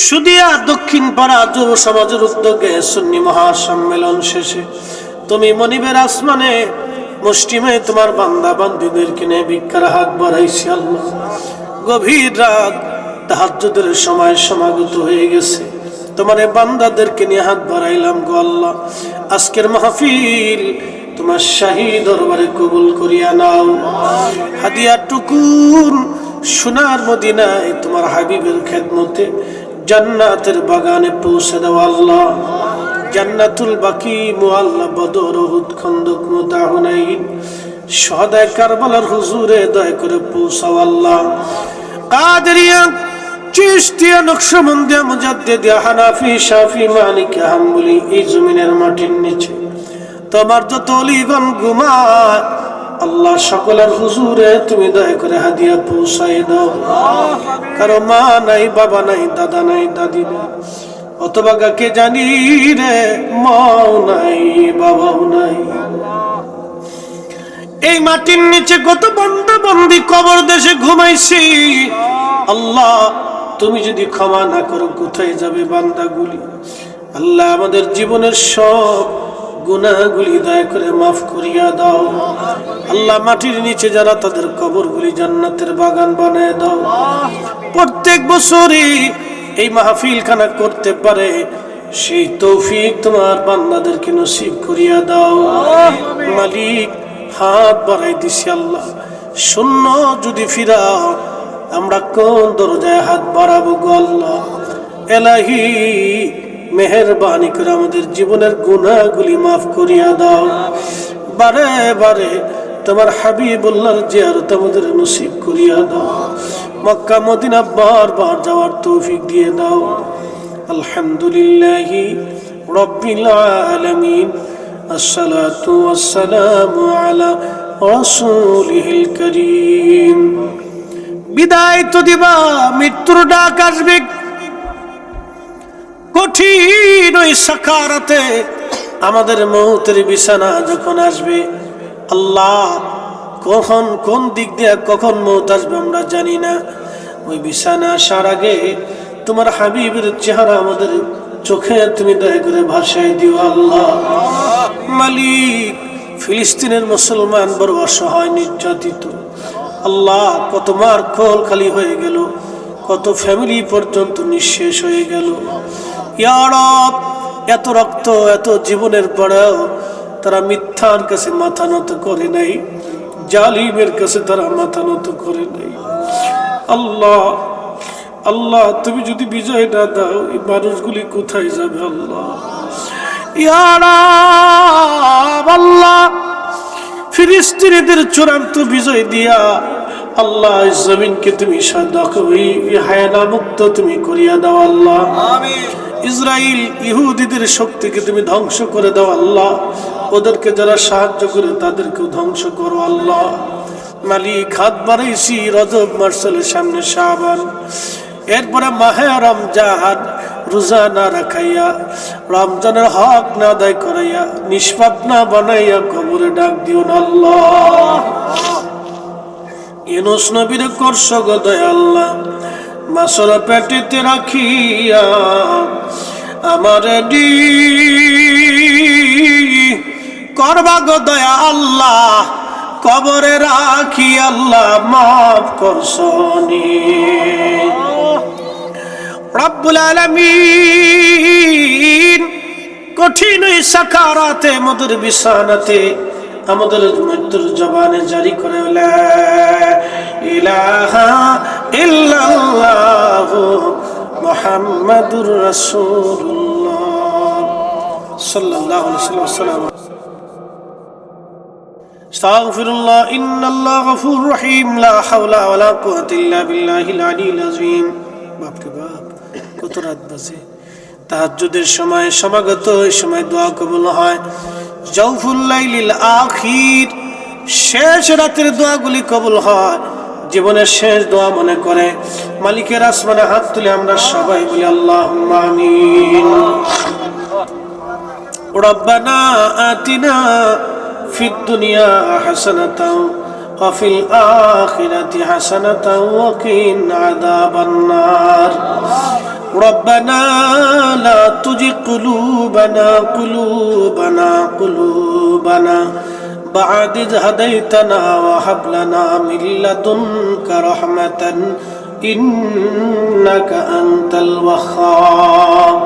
সুদিয়া দক্ষিণ পাড়া যুব সমাজের উদ্যোগে সুন্নি মহাসম্মেলন শেষে। তুমি মনিবের আসমানে, মুষ্টিমে তোমার বান্দা বান্দিদের কিনে ভিক্ষার হাত বাড়াইছি আল্লাহ। গভীর রাত তাহাজ্জুদের সময় সমাগত হয়ে গেছে। তোমার বান্দাদেরকে নিয়ে হাত বাড়াইলাম গো আল্লাহ। আজকের মাহফিল তোমার শাহী দরবারে কবুল করিয়া নাও। হাদিয়া টুকুন সোনার মদিনায় তোমার হাবিবের খেদমতে জান্নাতের বাগানে পৌঁছে দাও আল্লাহ। জান্নাতুল বাকি মুআল্লা বদর উহুদ খন্দক মুতাহুনাইন। সদায় কারবালার হুজুরে দয়া করে পৌঁছাও আল্লাহ। কাদেরিয়া, চিস্তিয়া, নকশবন্দিয়া, মুজাদ্দিদিয়া, হানাফি, শাফি, মালিক, হাম্বলি এই জমিনের মাটির নিচে। তোমার যত অলিগণ ঘুমায়। আল্লাহ সকলের হুজুরে, তুমি দয়া করে হাদিয়া পৌঁছাই দাও। কারও মা নাই, বাবা নাই, দাদা নাই, দাদি নাই, অথবা কাকে জানি রে, মাও নাই, বাবাও নাই। এই মাটির নিচে কত বন্ধ বন্দি কবর দেশে ঘুমাইছি। আল্লাহ, তুমি যদি ক্ষমা না করো, কোথায় যাবে বান্দাগুলি? আল্লাহ আমাদের জীবনের সব গুনাহগুলি দয়া করে মাফ করিয়া দাও। আল্লাহ মাটির নিচে যারা তাদের কবরগুলি জান্নাতের বাগান বানায় দাও। প্রত্যেক বছরই এই মাহফিল খানা করতে পারে, সেই তৌফিক তোমার বান্দাদেরকে নসিব করিয়া দাও। মালিক, হাত বাড়াই দিছি আল্লাহ। শূন্য যদি ফিরাও, আমরা কোন দরজায় হাত বাড়াবো গো আল্লাহ? এলাহি মেহরবানি করে আমাদের জীবনের গুনাহগুলি মাফ করিয়া দাও বারে বারে তোমার হাবিবুল্লাহর জিয়ারত আমাদের নসিব করিয়া দাও মক্কা মদিনা বারবার যাওয়ার তৌফিক দিয়ে দাও আলহামদুলিল্লাহ রব্বিল আলামিন الصلاة والسلام على رسوله الكريم বিদায় তো দিবা মৃত্যুর ডাক আসবে কঠিন ওই সাকারাতে আমাদের মৌতের বিছানা যখন আসবে, আল্লাহ কখন কোন দিক দিয়ে কখন মৌত আসবে আমরা জানি না। ওই বিছানা আসার আগে তোমার হাবিবের চেহারা আমাদের চোখে তুমি দয়া করে ভাষায় দিও আল্লাহ। মালিক, ফিলিস্তিনের মুসলমান বড় অসহায়, নির্যাতিত। আল্লাহ কত মার খোল খালি হয়ে গেল, কত ফ্যামিলি পর্যন্ত নিঃশেষ হয়ে গেল। ইয়ারব এত রক্ত, এত জীবনের পরেও তারা মিথ্যার কাছে মাথা নত করে নাই, জালিমের কাছে তারা মাথা নত করে নাই। আল্লাহ আল্লাহ, তুমি যদি বিজয় না দাও, এই মানুষগুলি কোথায় যাবে আল্লাহ? আল্লাহ, ফিলিস্তিনিদের চূড়ান্ত বিজয় দিয়া আল্লাহ জমিনকে তুমি হায়ানা মুক্ত তুমি করিয়া দাও আল্লাহ। ইসরায়েল ইহুদিদের শক্তিকে তুমি ধ্বংস করে দাও আল্লাহ। ওদেরকে যারা সাহায্য করে, তাদেরকেও ধ্বংস করো আল্লাহ। মালিক হাত বাড়াইছি রজব মার্শালের সামনে সাবান এরপরে মাহে রমজান রোজা না রাখাইয়া, রমজানের হক না আদায় করাইয়া, নিষ্পাপ না বানাইয়া কবরে ডাক দিও না আল্লাহ। ইনুস নবীর করস আল্লাহ মাসর পেটেতে রাখিয়া আমার ডি করবা দয়া আল্লাহ, কবরে রাখি আল্লাহ, মাফ করছনি রব্বুল আলামিন কঠিন সাকারাতে মধুর বিছানাতে আমাদের মৃত্যুর জবানে জারি করে ইলাহা ইল্লাল্লাহ মুহাম্মাদুর রাসূলুল্লাহ সাল্লাল্লাহু আলাইহি ওয়াসাল্লাম استغفر الله ان الله غفور رحيم لا حول ولا قوه الا بالله العلي العظيم বাপ রে বাপ কত রাত বাজে তাহাজ্জুদের সময় সমাগত ওই সময় দোয়া কবুল হয় জৌফুল্লাইলিল আখির শেষ রাতের দোয়াগুলি কবুল হয় জীবনের শেষ দোয়া মনে করে মালিকের আসমানে হাত তুলে আমরা সবাই বলি আল্লাহ আমিন ربنا آتنا في الدنيا حسنة وفي الآخرة حسنة وقنا عذاب النار ربنا لا تزغ قلوبنا قلوبنا قلوبنا بعد إذ هديتنا وهب لنا من لدنك رحمة إنك أنت الوهاب.